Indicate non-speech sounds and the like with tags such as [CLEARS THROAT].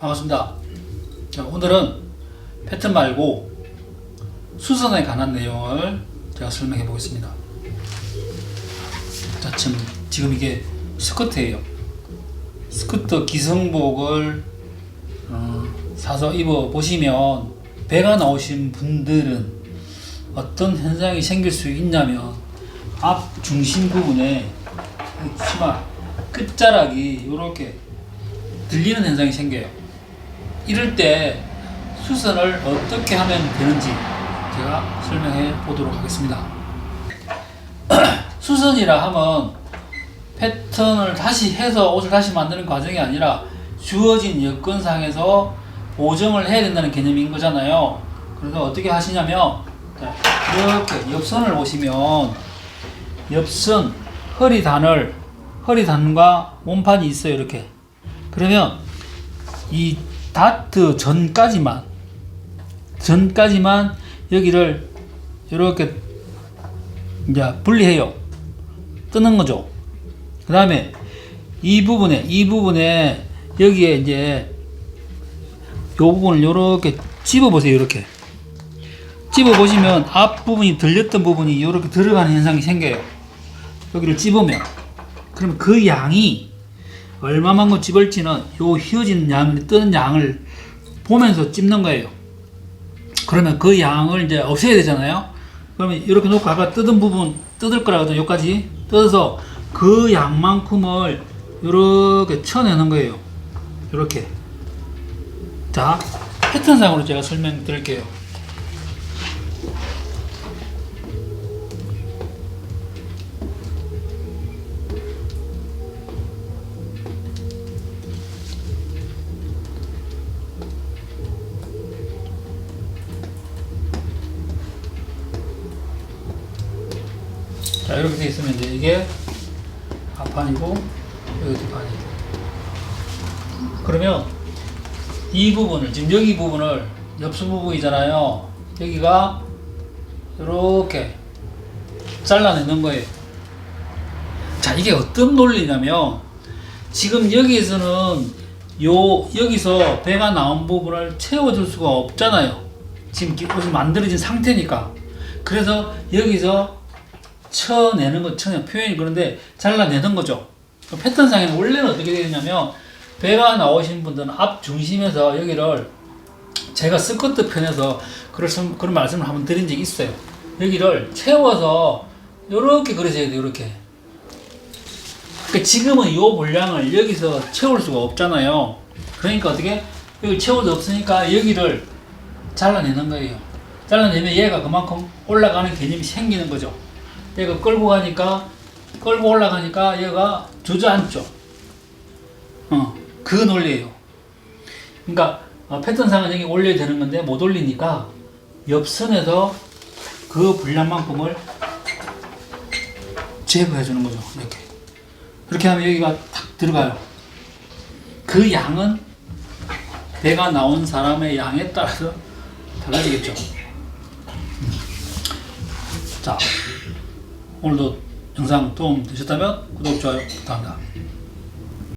반갑습니다. 자, 오늘은 패턴 말고 수선에 관한 내용을 제가 설명해 보겠습니다. 자, 지금, 지금 이게 스커트예요. 스커트 기성복을 어, 사서 입어 보시면 배가 나오신 분들은 어떤 현상이 생길 수 있냐면 앞 중심 부분에 이 치마 끝자락이 이렇게 들리는 현상이 생겨요. 이럴 때 수선을 어떻게 하면 되는지 제가 설명해 보도록 하겠습니다. [CLEARS THROAT] 수선이라 하면 패턴을 다시 해서 옷을 다시 만드는 과정이 아니라 주어진 여건상에서 보정을 해야 된다는 개념인 거잖아요. 그래서 어떻게 하시냐면 자, 이렇게 옆선을 보시면 옆선 허리 단을 허리 단과 몸판이 있어요 이렇게 그러면 이 다트 전까지만 전까지만 여기를 이렇게 이제 분리해요. 뜨는 거죠. 그 다음에 이 부분에 이 부분에 여기에 이제 요 부분을 이렇게 집어 보세요 이렇게. 집어 보시면 앞 부분이 들렸던 부분이 이렇게 들어가는 현상이 생겨요. 여기를 집으면. 그러면 그 양이 얼마만큼 집을지는 요 휘어진 양, 뜨는 양을 보면서 찝는 거예요. 그러면 그 양을 이제 없애야 되잖아요. 그러면 이렇게 놓고 아까 뜯은 부분 뜯을 거라거든요. 여기까지 뜯어서 그 양만큼을 이렇게 쳐내는 거예요. 이렇게. 자, 패턴상으로 제가 설명드릴게요. 자, 이렇게 돼 있으면 이제 이게 앞판이고 여기 뒷판이고. 그러면 이 부분을 지금 여기 부분을 엽수 부분이잖아요. 여기가 이렇게 잘라내는 거예요. 자, 이게 어떤 논리냐면 지금 여기에서는 요 여기서 배가 나온 부분을 채워줄 수가 없잖아요. 지금 옷이 만들어진 상태니까. 그래서 여기서 쳐내는 거, 쳐내 표현이 그런데 잘라내는 거죠. 그 패턴상에는 원래는 어떻게 되냐면 배가 나오신 분들은 앞 중심에서 여기를 제가 스커트 편에서 그런 선- 그런 말씀을 한번 드린 적이 있어요. 여기를 채워서 이렇게 그려져야 돼요. 이렇게. 그 지금은 이 분량을 여기서 채울 수가 없잖아요. 그러니까 어떻게 여기 채울 수 없으니까 여기를 잘라내는 거예요. 잘라내면 얘가 그만큼 올라가는 개념이 생기는 거죠. 얘가 끌고 가니까 끌고 올라가니까 얘가 주저앉죠. 어, 그 논리예요. 그러니까 어, 패턴상은 여기 올려야 되는 건데 못 올리니까 옆선에서 그 분량만큼을 제거해 주는 거죠. 이렇게. 이렇게 하면 여기가 탁 들어가요. 그 양은 배가 나온 사람의 양에 따라서 달라지겠죠. 음. 자, 오늘도 영상 도움 되셨다면 구독, 좋아요 부탁합니다.